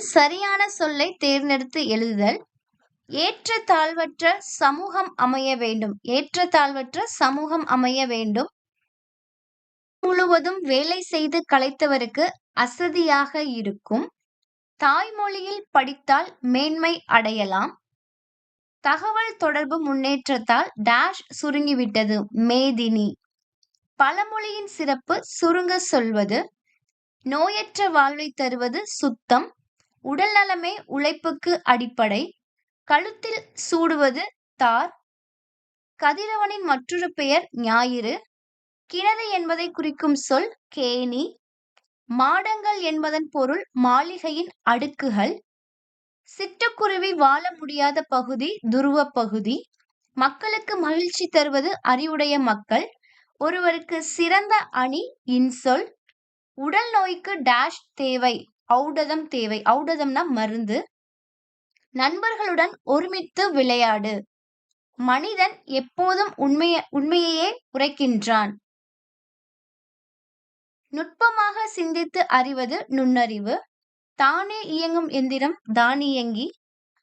சரியான சொல்லை தேர்ந்தெடுத்து எழுதுதல். ஏற்ற தாழ்வற்ற சமூகம் அமைய வேண்டும். ஏற்ற தாழ்வற்ற சமூகம் அமைய வேண்டும். முழுவதும் வேலை செய்து களைத்தவருக்கு அசதியாக இருக்கும். தாய்மொழியில் படித்தால் மேன்மை அடையலாம். தகவல் தொடர்பு முன்னேற்றத்தால் டேஷ் சுருங்கிவிட்டது. மேதினி. பழமொழியின் சிறப்பு சுருங்க சொல்வது. நோயற்ற வாழ்வை தருவது சுத்தம். உடல் நலமே உழைப்புக்கு அடிப்படை. கழுத்தில் சூடுவது தார். கதிரவனின் மற்றொரு பெயர் ஞாயிறு. கிணறு என்பதை குறிக்கும் சொல் கேணி. மாடங்கள் என்பதன் பொருள் மாளிகையின் அடுக்குகள். சிட்டுக்குருவி வாழ முடியாத பகுதி துருவ பகுதி. மக்களுக்கு மகிழ்ச்சி தருவது அறிவுடைய மக்கள். ஒருவருக்கு சிறந்த அணி இன்சொல். உடல் நோய்க்கு டேஷ் தேவை. ஔடதம் தேவை. ஔடதம்னா மருந்து. நண்பர்களுடன் ஒருமித்து விளையாடு. மனிதன் எப்போதும் உண்மைய உண்மையையே உரைக்கின்றான். நுட்பமாக சிந்தித்து அறிவது நுண்ணறிவு. தானே இயங்கும் எந்திரம் தானியங்கி.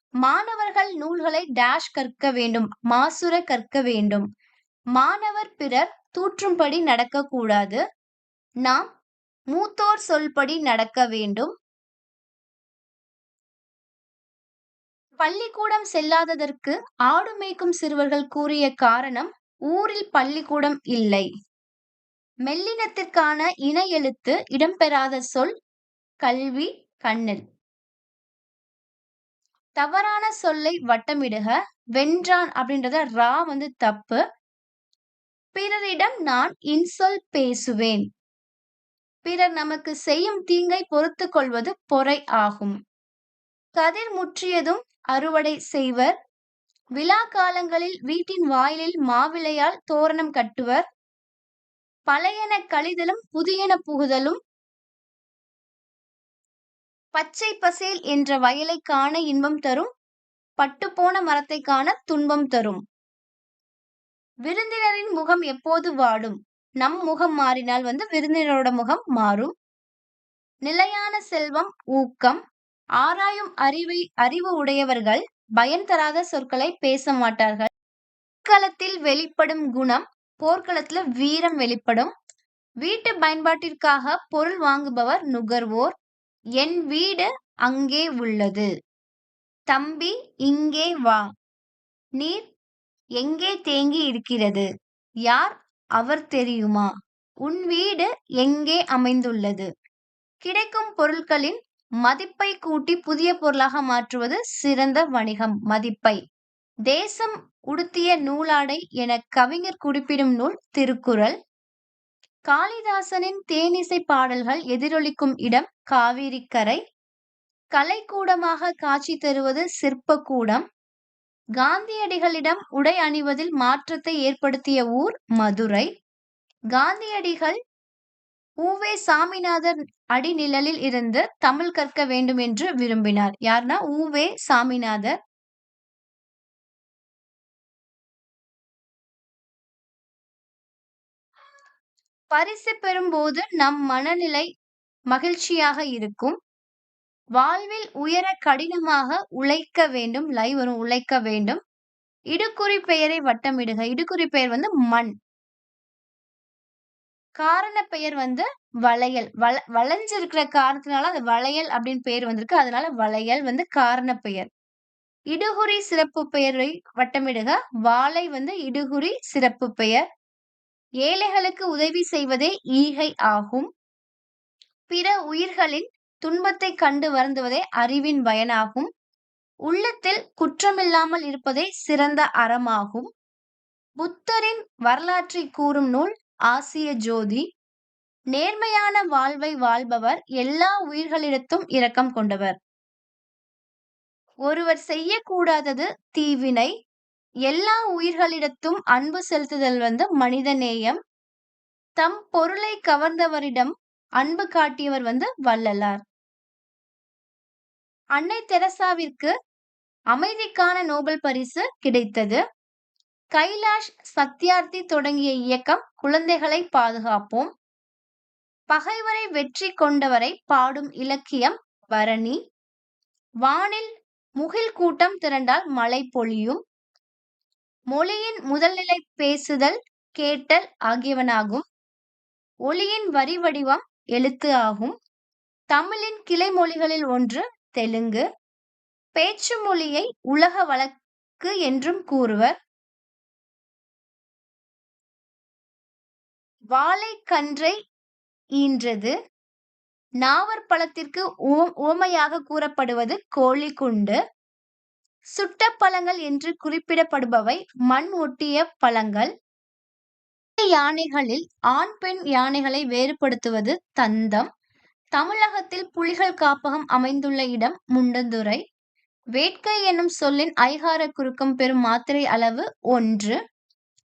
மாணவர்கள் நூல்களை டேஷ் கற்க வேண்டும். மாசுர கற்க வேண்டும். மாணவர் பிறர் தூற்றும்படி நடக்கக்கூடாது. நாம் மூத்தோர் சொல்படி நடக்க வேண்டும். பள்ளிக்கூடம் செல்லாததற்கு ஆடு மேய்க்கும் சிறுவர்கள் கூறிய காரணம் ஊரில் பள்ளிக்கூடம் இல்லை. மெல்லினத்திற்கான இன எழுத்து இடம்பெறாத சொல் கல்வி கண்ணில். தவறான சொல்லை வட்டமிடுக வென்றான் அப்படின்றத ரா வந்து தப்பு. பிறரிடம் நான் இன்சொல் பேசுவேன். பிறர் நமக்கு செய்யும் தீங்கை பொறுத்து கொள்வது பொறை ஆகும். கதிர் முற்றியதும் அறுவடை செய்வர். விழா காலங்களில் வீட்டின் வாயிலில் மாவிளையால் தோரணம் கட்டுவர். பழையன கழிதலும் புதியன புகுதலும். பச்சை பசேல் என்ற வயலை காண இன்பம் தரும். பட்டுப்போன மரத்தை காண துன்பம் தரும். விருந்தினரின் முகம் எப்போது வாடும்? நம் முகம் மாறினால் வந்து விருந்தினரோட முகம் மாறும். நிலையான செல்வம் ஊக்கம் ஆராயும் அறிவை அறிவு உடையவர்கள் பயன் தராத சொற்களை பேச மாட்டார்கள். களத்தில் வெளிப்படும் குணம் போர்க்களத்துல வீரம் வெளிப்படும். வீட்டு பயன்பாட்டிற்காக பொருள் வாங்குபவர் நுகர்வோர். என் வீடு அங்கே உள்ளது. தம்பி இங்கே வா. நீர் எங்கே தேங்கி இருக்கிறது? யார் அவர் தெரியுமா? உன் வீடு எங்கே அமைந்துள்ளது? கிடைக்கும் பொருட்களின் மதிப்பை கூட்டி புதிய பொருளாக மாற்றுவது சிறந்த வணிகம். மதிப்பை. தேசம் உடுத்திய நூலாடை என கவிஞர் குறிப்பிடும் நூல் திருக்குறள். காளிதாசனின் தேனிசை பாடல்கள் எதிரொலிக்கும் இடம் காவிரிக்கரை. கலைக்கூடமாக காட்சி தருவது சிற்பக்கூடம் காந்தியடிகளிடம் உடை அணிவதில் மாற்றத்தை ஏற்படுத்திய ஊர் மதுரை. காந்தியடிகள் ஊவே சாமிநாதர் அடிநிழலில் இருந்து தமிழ் கற்க வேண்டும் என்று விரும்பினார். யார்னா ஊவே சாமிநாதர். பரிசு பெறும்போது நம் மனநிலை மகிழ்ச்சியாக இருக்கும். வாழ்வில் உயர கடினமாக உழைக்க வேண்டும் லை வரும் உழைக்க வேண்டும். இடுக்குறி பெயரை வட்டமிடுக. இடுக்குறி பெயர் வந்து மண். காரண பெயர் வந்து வளையல். வள வளைஞ்சிருக்கிற காரணத்தினால அது வளையல் அப்படின்னு பெயர் வந்திருக்கு. அதனால வளையல் வந்து காரண பெயர். இடுகுறி சிறப்பு பெயரை வட்டமிடுக. வாழை வந்து இடுகுறி சிறப்பு பெயர். ஏழைகளுக்கு உதவி செய்வதே ஈகை ஆகும். பிற உயிர்களின் துன்பத்தை கண்டு வருந்துவதே அறிவின் பயனாகும். உள்ளத்தில் குற்றமில்லாமல் இருப்பதே சிறந்த அறமாகும். புத்தரின் வரலாற்றை கூறும் நூல் ஆசிய ஜோதி. நேர்மையான வாழ்வை வாழ்பவர் எல்லா உயிர்களிடத்தும் இரக்கம் கொண்டவர். ஒருவர் செய்யக்கூடாதது தீவினை. எல்லா உயிர்களிடத்தும் அன்பு செலுத்துதல் வந்து மனித நேயம். தம் பொருளை கவர்ந்தவரிடம் அன்பு காட்டியவர் வந்து வள்ளலார். அன்னை தெரசாவிற்கு அமைதிக்கான நோபல் பரிசு கிடைத்தது. கைலாஷ் சத்யார்த்தி தொடங்கிய இயக்கம் குழந்தைகளை பாதுகாப்போம். பகைவரை வெற்றி கொண்டவரை பாடும் இலக்கியம் பரணி. வானில் முகில் கூட்டம் திரண்டால் மழை பொழியும். மொழியின் முதல்நிலை பேசுதல் கேட்டல் ஆகியவனாகும். ஒளியின் வரி வடிவம் எழுத்து ஆகும். தமிழின் கிளை மொழிகளில் ஒன்று தெலுங்கு பேச்சு மொழியை உலக வழக்கு என்றும் கூறுவர். வாழைக்கன்றை ஈன்றது. நாவற்பழத்திற்கு உவமையாக கூறப்படுவது கோழி குண்டு சுட்ட பழங்கள் என்று குறிப்பிடப்படுபவை மண் ஒட்டிய பழங்கள். யானைகளில் ஆண் பெண் யானைகளை வேறுபடுத்துவது தந்தம். தமிழகத்தில் புலிகள் காப்பகம் அமைந்துள்ள இடம் முண்டந்துறை. வேட்கை என்னும் சொல்லின் ஐகார குறுக்கம் பெறும் மாத்திரை அளவு ஒன்று.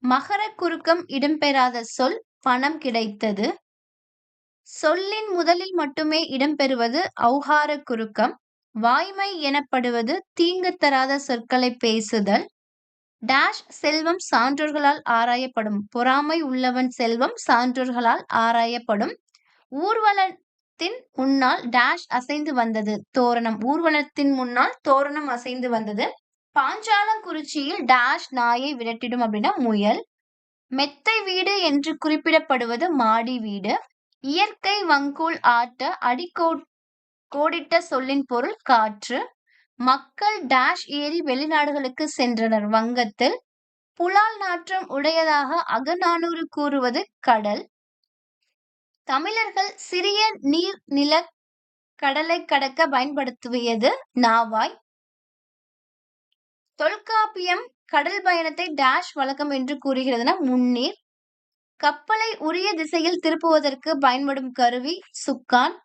மகர குறுக்கம் இடம்பெறாத சொல் பணம் கிடைத்தது. சொல்லின் முதலில் மட்டுமே இடம்பெறுவது ஔகார குறுக்கம். வாய்மை எனப்படுவது தீங்கு தராத சொற்களை பேசுதல். டேஷ் செல்வம் சான்றோர்களால் ஆராயப்படும். பொறாமை உள்ளவன் செல்வம் சான்றோர்களால் ஆராயப்படும். தோரணத்தின் முன்னால் டேஷ் அசைந்து வந்தது. தோரணம் ஊர்வலத்தின் முன்னால் தோரணம் அசைந்து வந்தது. பாஞ்சாலங்குறிச்சியில் டேஷ் நாயை விரட்டிடும் அப்படின்னா முயல். மெத்தை வீடு என்று குறிப்பிடப்படுவது மாடி வீடு. இயற்கை வங்கூல் ஆட்ட அடிக்கோ கோடிட்ட சொல்லின் பொருள் காற்று. மக்கள் டேஷ் ஏறி வெளிநாடுகளுக்கு சென்றனர். வங்கத்தில் புலால் நாற்றம் உடையதாக அகநானூறு கூறுவது கடல். தமிழர்கள் சிறிய நீர் நில கடலை கடக்க பயன்படுத்துவது நாவாய். தொல்காப்பியம் கடல் பயணத்தை டேஷ் வழக்கம் என்று கூறுகிறதுனா முன்னீர். கப்பலை உரிய திசையில் திருப்புவதற்கு பயன்படும் கருவி சுக்கான்.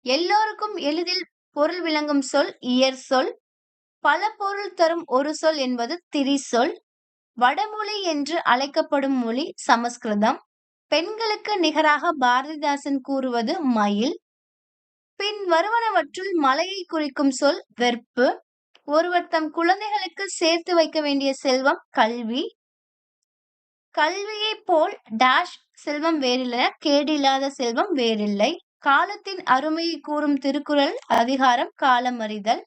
எல்லோருக்கும் எளிதில் பொருள் விளங்கும் சொல் இயற் சொல். பல பொருள் தரும் ஒரு சொல் என்பது திரிசொல் வடமொழி என்று அழைக்கப்படும் மொழி சமஸ்கிருதம். பெண்களுக்கு நிகராக பாரதிதாசன் கூறுவது மயில். பின் வருவனவற்றுள் மலையை குறிக்கும் சொல் வெறுப்பு. ஒருவர் தம் குழந்தைகளுக்கு சேர்த்து வைக்க வேண்டிய செல்வம் கல்வி. கல்வியை போல் டாஷ் செல்வம் வேறில்லை கேடில்லாத செல்வம் வேறில்லை. காலத்தின் அருமையை கூறும் திருக்குறள் அதிகாரம் காலம் அறிதல்